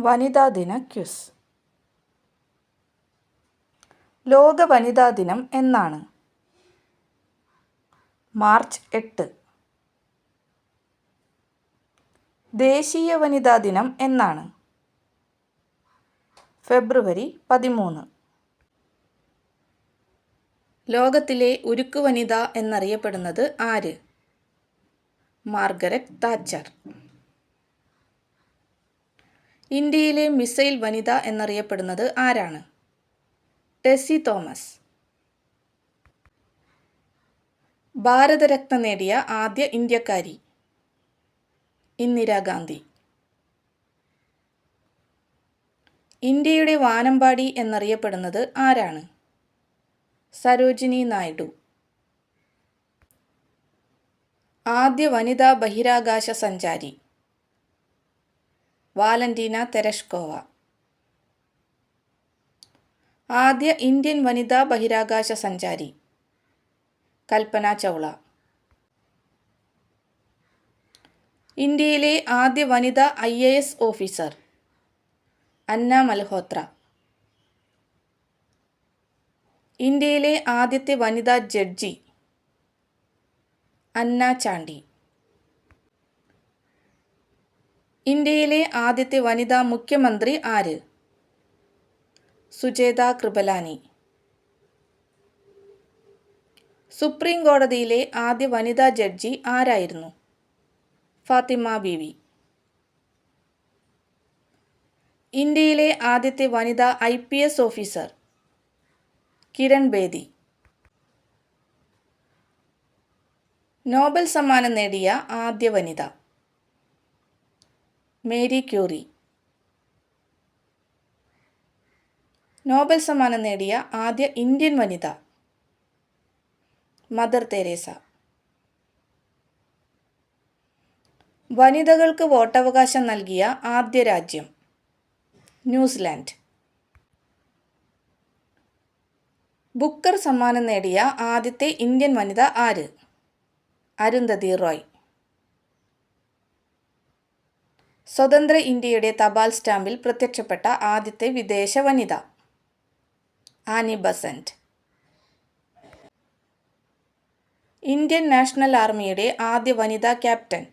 വനിതാ ദിന ക്വിസ്. ലോക വനിതാ ദിനം എന്നാണ്. മാർച്ച് എട്ട്. ദേശീയ വനിതാ ദിനം എന്നാണ്. ഫെബ്രുവരി പതിമൂന്ന്. ലോകത്തിലെ ഉരുക്കു വനിത എന്നറിയപ്പെടുന്നത് ആര്? Margaret Thatcher. ഇന്ത്യയിലെ മിസൈൽ വനിത എന്നറിയപ്പെടുന്നത് ആരാണ്? ടെസി തോമസ്. ഭാരതരത്ന നേടിയ ആദ്യ ഇന്ത്യക്കാരി ഇന്ദിരാഗാന്ധി ഇന്ത്യയുടെ വാനമ്പാടി എന്നറിയപ്പെടുന്നത് ആരാണ്? സരോജിനി നായിഡു. ആദ്യ വനിതാ ബഹിരാകാശ സഞ്ചാരി. Valentina Tereshkova. ആദ്യ ഇന്ത്യൻ വനിതാ ബഹിരാകാശ സഞ്ചാരി. കൽപ്പന ചൗള. ഇന്ത്യയിലെ ആദ്യ വനിതാ I A S officer. Anna Malhotra. ഇന്ത്യയിലെ ആദ്യത്തെ വനിതാ ജഡ്ജി. അന്ന ചാണ്ടി. ഇന്ത്യയിലെ ആദ്യത്തെ വനിതാ മുഖ്യമന്ത്രി ആര്? സുജേത കൃപലാനി. സുപ്രീം കോടതിയിലെ ആദ്യ വനിതാ ജഡ്ജി ആരായിരുന്നു? ഫാത്തിമ ബീവി. ഇന്ത്യയിലെ ആദ്യത്തെ വനിതാ I P S officer Kiran Bedi. Nobel സമ്മാനം നേടിയ ആദ്യ വനിത. Marie Curie. നോബൽ സമ്മാനം നേടിയ ആദ്യ ഇന്ത്യൻ വനിത. Mother Teresa. വനിതകൾക്ക് വോട്ടവകാശം നൽകിയ ആദ്യ രാജ്യം. ന്യൂസിലാൻഡ്. ബുക്കർ സമ്മാനം നേടിയ ആദ്യത്തെ ഇന്ത്യൻ വനിത ആര്? അരുന്ധതി റോയ്. സ്വതന്ത്ര ഇന്ത്യയുടെ തപാൽ സ്റ്റാമ്പിൽ പ്രത്യക്ഷപ്പെട്ട ആദ്യത്തെ വിദേശ വനിത. Annie Besant. ഇന്ത്യൻ നാഷണൽ ആർമിയുടെ ആദ്യ വനിതാ ക്യാപ്റ്റൻ.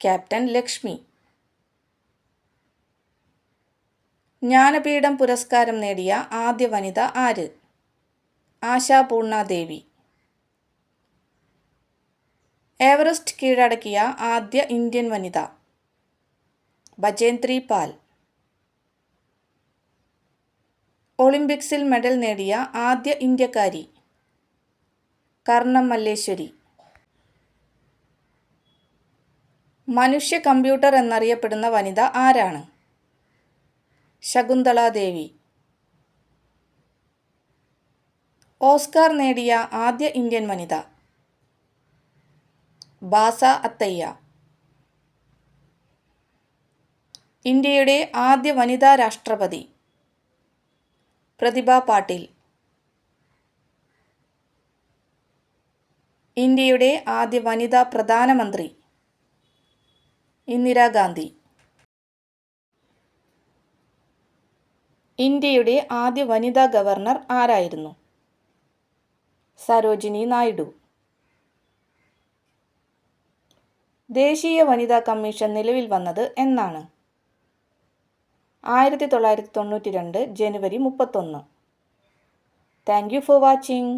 ക്യാപ്റ്റൻ ലക്ഷ്മി. ജ്ഞാനപീഠം പുരസ്കാരം നേടിയ ആദ്യ വനിത ആര്? ആശാ ദേവി എവറസ്റ്റ് കീഴടക്കിയ ആദ്യ ഇന്ത്യൻ വനിത. ബജേന്ദ്രി പാൽ. ഒളിമ്പിക്സിൽ മെഡൽ നേടിയ ആദ്യ ഇന്ത്യക്കാരി കർണം മല്ലേശ്വരി മനുഷ്യ കമ്പ്യൂട്ടർ എന്നറിയപ്പെടുന്ന വനിത ആരാണ്? ശകുന്തളാദേവി ഓസ്കാർ നേടിയ ആദ്യ ഇന്ത്യൻ വനിത ബാസ അത്തയ്യ. ഇന്ത്യയുടെ ആദ്യ വനിതാ രാഷ്ട്രപതി. പ്രതിഭ പാട്ടീൽ. ഇന്ത്യയുടെ ആദ്യ വനിതാ പ്രധാനമന്ത്രി. ഇന്ദിരാഗാന്ധി ഇന്ത്യയുടെ ആദ്യ വനിതാ ഗവർണർ ആരായിരുന്നു? സരോജിനി നായിഡു. ദേശീയ വനിതാ കമ്മീഷൻ നിലവിൽ വന്നത് എന്നാണ്. ആയിരത്തി തൊള്ളായിരത്തി തൊണ്ണൂറ്റി രണ്ട് ജനുവരി മുപ്പത്തൊന്ന്. Thank you for watching